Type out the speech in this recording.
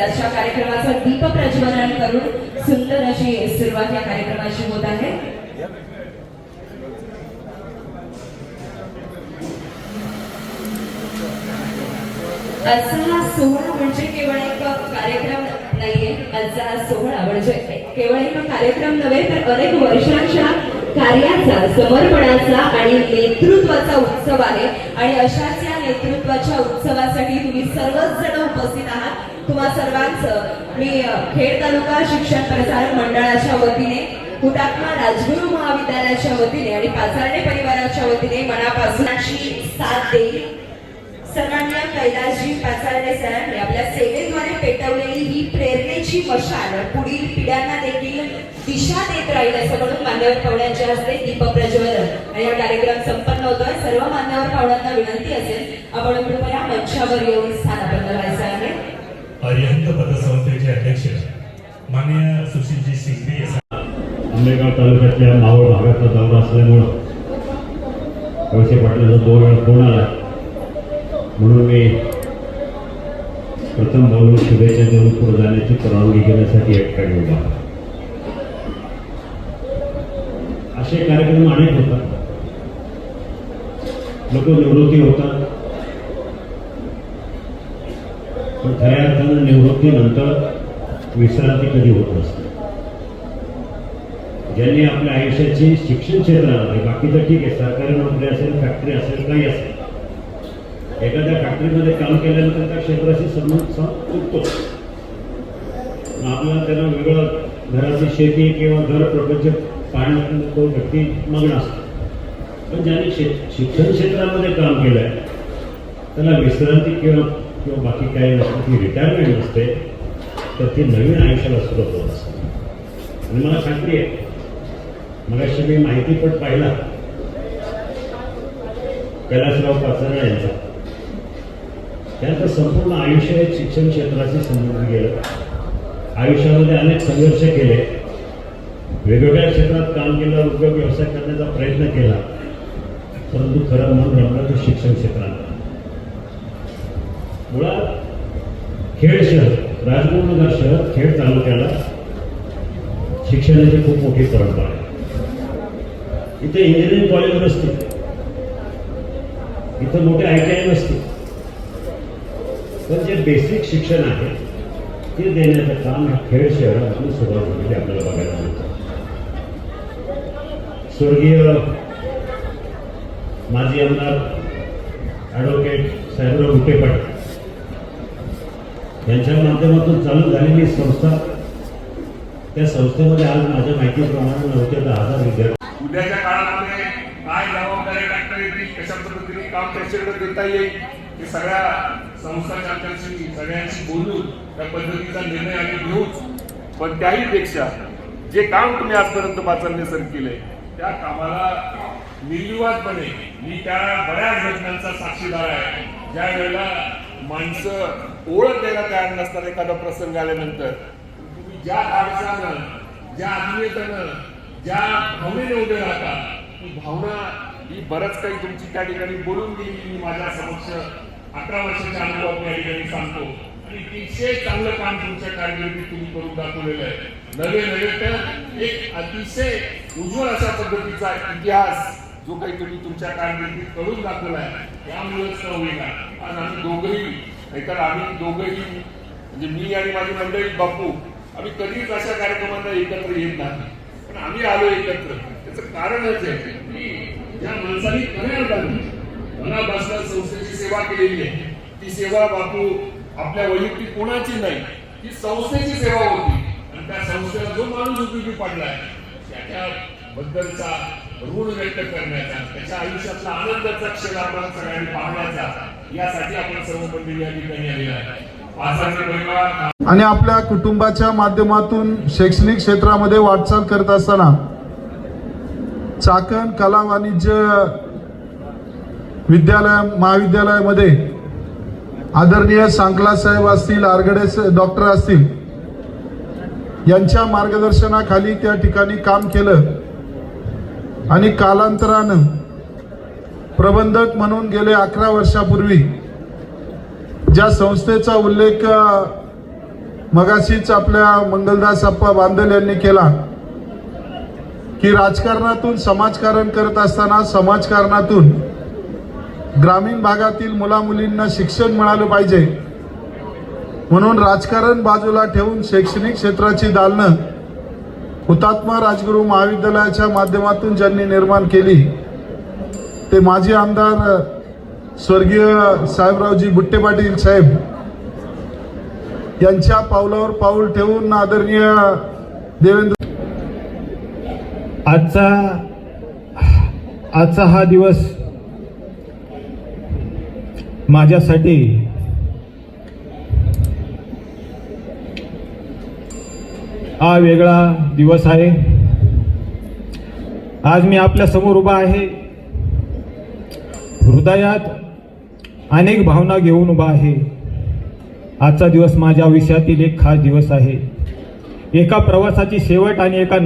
आजच्या अशा कार्यक्रमाचं दीप प्रज्वलन करून सुंदर अशी सुरुवात या कार्यक्रमाची होत आहे. असा हा सोहळा म्हणजे केवळ एक कार्यक्रम नाहीये. आजचा हा सोहळा म्हणजे केवळ एक कार्यक्रम नव्हे तर अनेक वर्षांच्या कार्याचा समर्पणाचा आणि नेतृत्वाचा उत्सव आहे. आणि अशाच या नेतृत्वाच्या उत्सवासाठी तुम्ही सर्वच जण उपस्थित आहात. तुम्हा सर्वांचं मी खेड तालुका शिक्षण प्रसार मंडळाच्या वतीने हुतात्मा राजगुरू महाविद्यालयाच्या वतीने आणि पाचारणे परिवाराच्या वतीने मनापासून साथ देईल. सन्मान्य कैलासजी पाचारणे सरांनी आपल्या सेवेद्वारे पेटवलेली ही प्रेरणेची मशाल पुढील पिढ्यांना देखील दिशा देत राहील असं म्हणून मान्यवर पाहुण्यांच्या हस्ते दीप प्रज्वलन. आणि हा कार्यक्रम संपन्न होतोय. सर्व मान्यवर पाहुण्यांना विनंती असेल आपण कृपया मंचावर येऊन स्थान आपण माननीय सुशीलजी सिंघवी आंबेगाव तालुक्यातल्या मावळ भागातला दौरा असल्यामुळं वळसे पाटलाचा दोन वेळा फोन आला. म्हणून मी प्रथम बोलून शुभेच्छा देऊन पुढे जाण्याची परवानगी घेण्यासाठी एक ठिकाणी उभा असे कार्यक्रम अनेक होतात. लोक निवृत्ती होतात. पण खऱ्या अर्थानं निवृत्तीनंतर विश्रांती कधी होत नसते. ज्यांनी आपल्या आयुष्याची शिक्षण क्षेत्रामध्ये बाकी तर ठीक आहे सरकारी नोकरी असेल फॅक्टरी असेल काही असेल. एखाद्या फॅक्टरीमध्ये काम केल्यानंतर त्या क्षेत्राशी संबंध सं- आपल्याला त्यांना वेगळं घराची शेती किंवा घर प्रपंच पाहण्यात तो व्यक्ती मग्न असतो. पण ज्यांनी शे शिक्षण क्षेत्रामध्ये काम केलं आहे त्याला विश्रांती किंवा किंवा बाकी काही नसतं ती रिटायरमेंट नसते तर ती नवीन आयुष्याला सुरुवात होत असते आणि मला सांगते मगाशी मी माहितीपट पाहिला. कैलासराव पाचरा यांचा. त्यांचं संपूर्ण आयुष्य हे शिक्षण क्षेत्राशी संबंधित गेलं. आयुष्यामध्ये अनेक संघर्ष केले. वेगवेगळ्या क्षेत्रात काम केलं उद्योग व्यवसाय करण्याचा प्रयत्न केला. परंतु खरं मन रमलं तर शिक्षण क्षेत्रात मुळात खेळ शहर राजगुरुनगर शहर खेड तालुक्याला शिक्षणाची खूप मोठी परंपरा आहे. इथे इंजिनिअरिंग कॉलेज नसते. इथं मोठे आय टी आय नसते. पण जे बेसिक शिक्षण आहे ते देण्याचं काम ह्या खेड शहरातून सुरुवात झालेली आपल्याला बघायला मिळतं. स्वर्गीय माजी आमदार ॲडव्होकेट साहेबराव गुटेपाट यांच्या माध्यमातून चालू झालेली संस्था त्या संस्थेमध्ये आज माझ्या माहितीप्रमाणे नव्हते दहा हजार विद्यार्थी उद्याच्या काळामध्ये काय जबाबदारी टाकता येतील कशा पद्धतीने काम त्याच्याकडे देता येईल हे सगळ्या संस्था चालकांशी सगळ्यांशी बोलून त्या पद्धतीचा निर्णय आम्ही घेऊच पण त्याही पेक्षा जे काम तुम्ही आजपर्यंत पाचरणे सर केले त्या कामाला निर्विवादपणे मी त्या बऱ्याच घटनांचा साक्षीदार आहे. ज्या वेळेला माणसं ओळख द्यायला तयार नसतात एखादा प्रसंग आल्यानंतर. तुम्ही ज्या आडसानं ज्या आत्मीयतेनं ज्या भावनेने उभे राहता ती भावना ही बरंच काही तुमची त्या ठिकाणी बोलून गेली मी माझ्या समक्ष अकरा वर्षाच्या अनुभवात या ठिकाणी सांगतो. आणि अतिशय चांगलं काम तुमच्या कारकिर्दीत तुम्ही करून दाखवलेलं आहे. नवे नवे तर एक अतिशय उज्ज्वल अशा पद्धतीचा इतिहास जो काही तुम्ही तुमच्या कारकिर्दीत करून आहे त्यामुळेच न होईना आज आम्ही दोघंही नाहीतर आम्ही दोघंही म्हणजे मी आणि माझी मंडळी बापू आम्ही कधीच अशा कार्यक्रमांना एकत्र येत नाही. पण आम्ही आलो एकत्र. त्याचं कारणच आहे की या माणसाने खऱ्या अर्थाने मनापासून संस्थेची सेवा केलेली आहे. ती सेवा बापू आपल्या वैयक्तिक कोणाची नाही ती संस्थेची सेवा होती. आणि त्या संस्थेला जो माणूस उपयोगी पडलाय त्याच्या बद्दलचा ऋण व्यक्त करण्याचा त्याच्या आयुष्यातला आनंदाचा क्षण आपण सगळ्यांनी पाहण्याचा यासाठी आपण सर्व मंडळी या ठिकाणी आलेला आहे. आणि आपल्या कुटुंबाच्या माध्यमातून शैक्षणिक क्षेत्रामध्ये वाटचाल करत असताना चाकण कला वाणिज्य विद्यालय महाविद्यालयामध्ये आदरणीय सांकला साहेब असतील आरगडे डॉक्टर असतील यांच्या मार्गदर्शनाखाली त्या ठिकाणी काम केलं. आणि कालांतरानं प्रबंधक म्हणून गेले अकरा वर्षापूर्वी ज्या संस्थेचा उल्लेख मगाशीच आपल्या मंगलदास अप्पा बांधल यांनी केला की राजकारणातून समाजकारण करत असताना समाजकारणातून ग्रामीण भागातील मुलामुलींना शिक्षण मिळालं पाहिजे. म्हणून राजकारण बाजूला ठेवून शैक्षणिक क्षेत्राची दालनं हुतात्मा राजगुरू महाविद्यालयाच्या माध्यमातून ज्यांनी निर्माण केली ते माजी आमदार स्वर्गीय साहेबरावजी बुट्टे पाटील साहेब यांच्या पावलावर पाऊल ठेवून आदरणीय देवेंद्र आजचा आजचा हा दिवस माझ्यासाठी हा वेगळा दिवस आहे. आज मी आपल्यासमोर उभा आहे. हृदयात अनेक भावना घेऊन उभा आहे. आजचा दिवस माझ्या आयुष्यातील एक खास दिवस आहे. एका प्रवासाची शेवट आणि एका